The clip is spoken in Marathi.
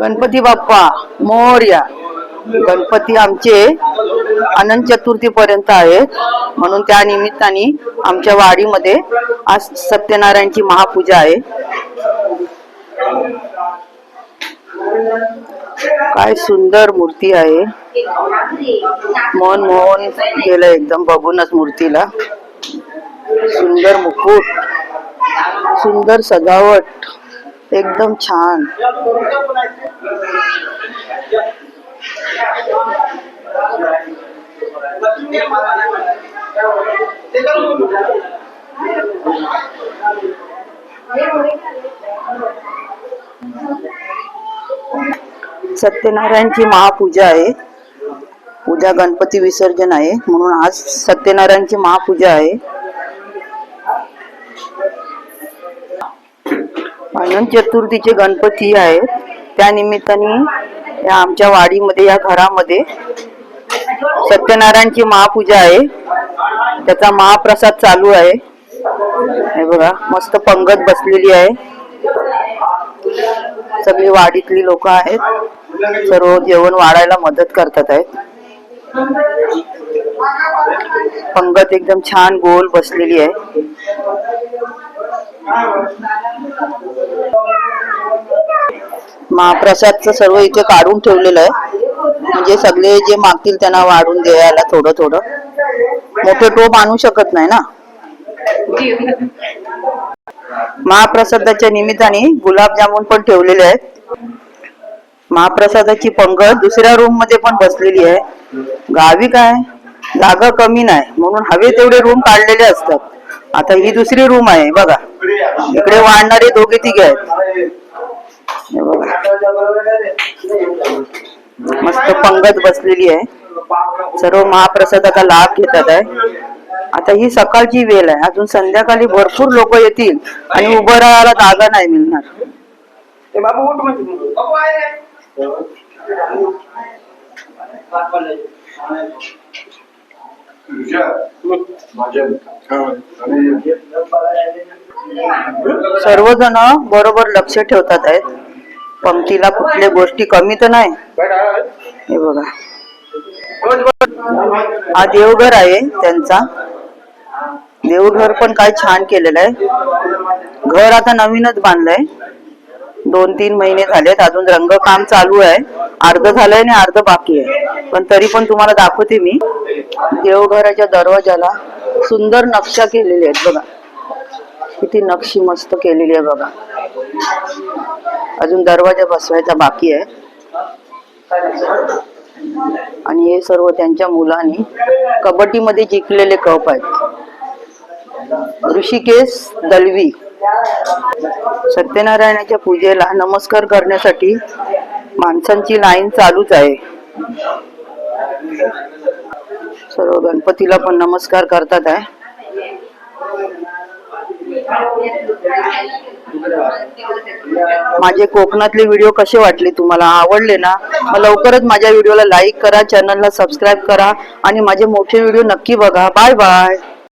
गणपती बाप्पा मोर्या. गणपती आमचे अनंत चतुर्थी पर्यंत आहेत. म्हणून त्या निमित्ताने आमच्या वाडीमध्ये आज सत्यनारायणची महापूजा आहे. काय सुंदर मूर्ती आहे. मन मोहन गेलं एकदम बघूनच मूर्तीला. सुंदर मुकुट. सुंदर सजावट. एकदम छान। सत्यनारायण सत्यनारायणची महापूजा आहे. उद्या गणपती विसर्जन म्हणून आज सत्यनारायणची महापूजा आहे. अनंत चतुर्थीचे गणपती आहेत. त्या निमित्ताने या आमच्या वाडीमध्ये या घरामध्ये सत्यनारायणची महापूजा आहे. त्याचा महाप्रसाद चालू आहे. हे बघा मस्त पंगत बसलेली आहे. सगळी वाडीतली लोक आहेत. सर्व जेवण वाढायला मदत करतात आहेत. पंगत एकदम छान गोल बसलेली आहे. महाप्रसादचं सर्व इथे काढून ठेवलेलं आहे. म्हणजे सगळे जे मागतील त्यांना वाढून द्यायला थोडं थोडं. मोठे टोप आणू शकत नाही ना? महाप्रसादाच्या निमित्ताने गुलाबजामुन पण ठेवलेले आहेत. महाप्रसादाची पंगत दुसऱ्या रूममध्ये पण बसलेली आहे. गावी काय? जागा कमी नाही. म्हणून हवे तेवढे रूम काढलेले असतात. आता ही दुसरी रूम आहे बघा. इकडे वाढणारे दोघे तिघे आहेत. मस्त पंगत बसलेली आहे. सर्व महाप्रसादाचा लाभ घेतात आहे. आता ही सकाळची वेळ आहे. अजून संध्याकाळी भरपूर लोक येतील आणि उभं राहायला जागा नाही मिळणार. ते बाबू उठ म्हणजे बाबू आहे रे. सर्वजण बरोबर लक्ष ठेवतात आहेत. पंक्तीला कुठल्या गोष्टी कमी तर नाही. हा. हे बघा. हा देवघर आहे त्यांचा. देवघर पण काय छान केलेलं आहे. घर आता नवीनच बांधलंय. दोन तीन महिने झालेत. अजून रंगकाम चालू आहे. अर्ध झालंय आणि अर्ध बाकी आहे. पण तरी पण तुम्हाला दाखवते मी. देवघराच्या दरवाजाला सुंदर नक्षा केलेली आहेत बघा. किती नक्षी मस्त केलेली आहे बघा. अजून दरवाजा बसवायचा बाकी आहे. आणि हे सर्व त्यांच्या मुलांनी कबड्डीमध्ये जिंकलेले कप आहेत. ऋषिकेश दलवी सत्यनारायणाच्या पूजेला नमस्कार करण्यासाठी माणसांची लाईन चालूच आहे. सर्व गणपतीला पण नमस्कार करतात आहे. माझे कोकणातले व्हिडिओ कसे वाटले तुम्हाला? आवडले ना? मग लवकरच माझ्या व्हिडिओला लाईक करा चॅनलला सबस्क्राईब करा आणि माझे मोठे व्हिडिओ नक्की बघा. Bye bye